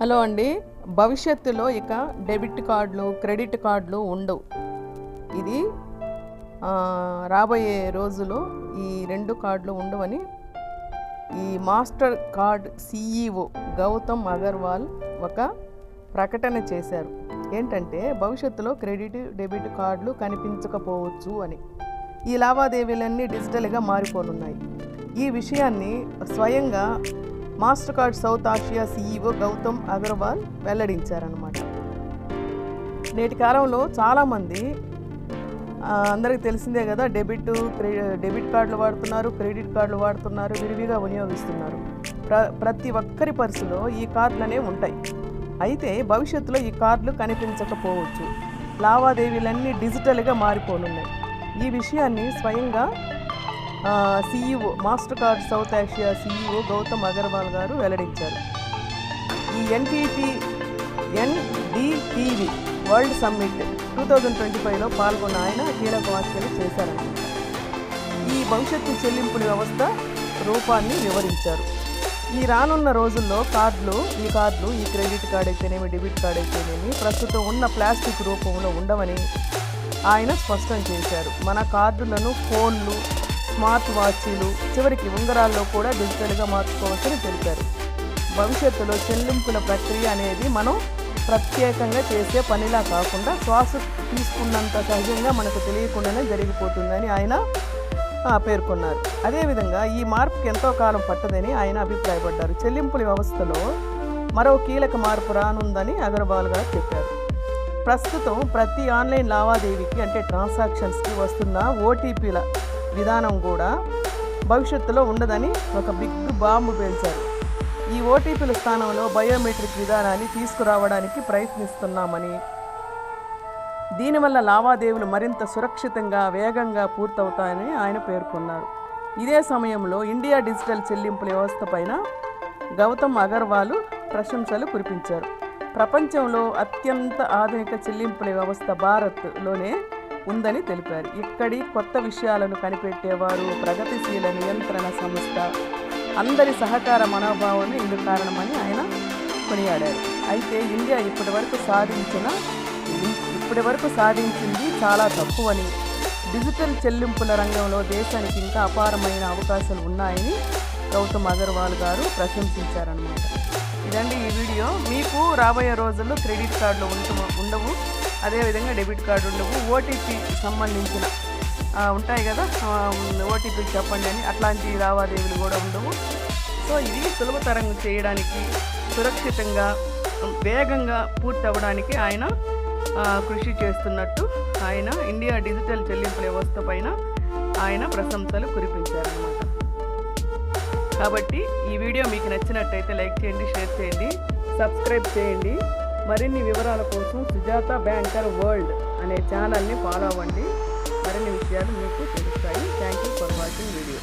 Hello అండి. భవిష్యత్తులో ఇక డెబిట్ కార్డులు క్రెడిట్ కార్డులు ఉండవు. ఇది రాబోయే రోజులో ఈ రెండు కార్డులు ఉండవని ఈ master card CEO Gautam Agarwal ఒక ప్రకటన చేశారు. ఏంటంటే భవిష్యత్తులో క్రెడిట్ డెబిట్ కార్డులు కనిపించకపోవచ్చు అని. ఈ లావాదేవీలన్నీ డిజిటల్గా మారిపోనున్నాయి. ఈ విషయాన్ని స్వయంగా master card south Asia CEO Gautam Agarwal వెల్లడించారనమాట నేటి కాలంలో చాలామంది అందరికి అందరికీ తెలిసిందే కదా డెబిట్ డెబిట్ కార్డులు వాడుతున్నారు క్రెడిట్ కార్డులు వాడుతున్నారు విరివిగా వినియోగిస్తున్నారు. ప్ర ప్రతి ఒక్కరి పర్సులో ఈ కార్డులనే ఉంటాయి. అయితే భవిష్యత్తులో ఈ కార్డులు కనిపించకపోవచ్చు. లావాదేవీలన్నీ డిజిటల్గా మారిపోనున్నాయి. ఈ విషయాన్ని స్వయంగా CEO master card south Asia CEO Gautam Agarwal గారు వెల్లడించారు. ఈ NTT NDTV world summit two thousand twenty ఫైవ్లో పాల్గొన్న ఆయన కీలక వ్యాఖ్యలు చేశారని ఈ భవిష్యత్తు చెల్లింపుల వ్యవస్థ రూపాన్ని వివరించారు. ఈ రానున్న రోజుల్లో కార్డులు ఈ కార్డులు ఈ క్రెడిట్ కార్డ్ అయితేనేమి డెబిట్ కార్డ్ అయితేనేమి ప్రస్తుతం ఉన్న ప్లాస్టిక్ రూపంలో ఉండవని ఆయన స్పష్టం చేశారు. మన కార్డులను ఫోన్లు స్మార్ట్ వాచీలు చివరికి ఉంగరాల్లో కూడా డిజిటల్గా మార్చుకోవచ్చని తెలిపారు. భవిష్యత్తులో చెల్లింపుల ప్రక్రియ అనేది మనం ప్రత్యేకంగా చేసే పనిలా కాకుండా శ్వాస తీసుకున్నంత సహజంగా మనకు తెలియకుండానే జరిగిపోతుందని ఆయన పేర్కొన్నారు. అదేవిధంగా ఈ మార్పుకి ఎంతో కాలం పట్టదని ఆయన అభిప్రాయపడ్డారు. చెల్లింపుల వ్యవస్థలో మరో కీలక మార్పు రానుందని అగర్వాల్ గారు చెప్పారు. ప్రస్తుతం ప్రతి ఆన్లైన్ లావాదేవీకి అంటే ట్రాన్సాక్షన్స్కి వస్తున్న ఓటీపీల విధానం కూడా భవిష్యత్తులో ఉండదని ఒక బిగ్ బాంబు పేల్చారు. ఈ ఓటీపీల స్థానంలో బయోమెట్రిక్ విధానాన్ని తీసుకురావడానికి ప్రయత్నిస్తున్నామని దీనివల్ల లావాదేవీలు మరింత సురక్షితంగా వేగంగా పూర్తవుతాయని ఆయన పేర్కొన్నారు. ఇదే సమయంలో ఇండియా డిజిటల్ చెల్లింపుల వ్యవస్థ పైన గౌతమ్ అగర్వాల్ ప్రశంసలు కురిపించారు. ప్రపంచంలో అత్యంత ఆధునిక చెల్లింపుల వ్యవస్థ భారత్లోనే ఉందని తెలిపారు. ఇక్కడి కొత్త విషయాలను కనిపెట్టేవారు ప్రగతిశీల నియంత్రణ సంస్థ. అందరి సహకార మనోభావాన్ని ఇందుకు కారణమని ఆయన కొనియాడారు. అయితే ఇండియా ఇప్పటివరకు సాధించిన ఇప్పటి వరకు సాధించింది చాలా తక్కువని డిజిటల్ చెల్లింపుల రంగంలో దేశానికి ఇంకా అపారమైన అవకాశాలు ఉన్నాయని గౌతమ్ అగర్వాల్ గారు ప్రశంసించారనమాట ఇదండి ఈ వీడియో. మీకు రాబోయే రోజుల్లో క్రెడిట్ కార్డులు ఉంటు ఉండవు. అదేవిధంగా డెబిట్ కార్డు ఉండవు. ఓటీపీ సంబంధించిన ఉంటాయి కదా ఓటీపీ చెప్పండి అని అట్లాంటి లావాదేవీలు కూడా ఉండవు. సో ఇది సులభతరం చేయడానికి సురక్షితంగా వేగంగా పూర్తి అవ్వడానికి ఆయన కృషి చేస్తున్నట్టు ఆయన ఇండియా డిజిటల్ చెల్లింపుల వ్యవస్థ పైన ఆయన ప్రశంసలు కురిపించారనమాట కాబట్టి ఈ వీడియో మీకు నచ్చినట్టయితే లైక్ చేయండి షేర్ చేయండి సబ్స్క్రైబ్ చేయండి. మరిన్ని వివరాల కోసం సుజాత బ్యాంకర్ వరల్డ్ అనే ఛానల్ని ఫాలో అవ్వండి. మరిన్ని విషయాలు మీకు తెలుస్తాయి. Thank you for watching video.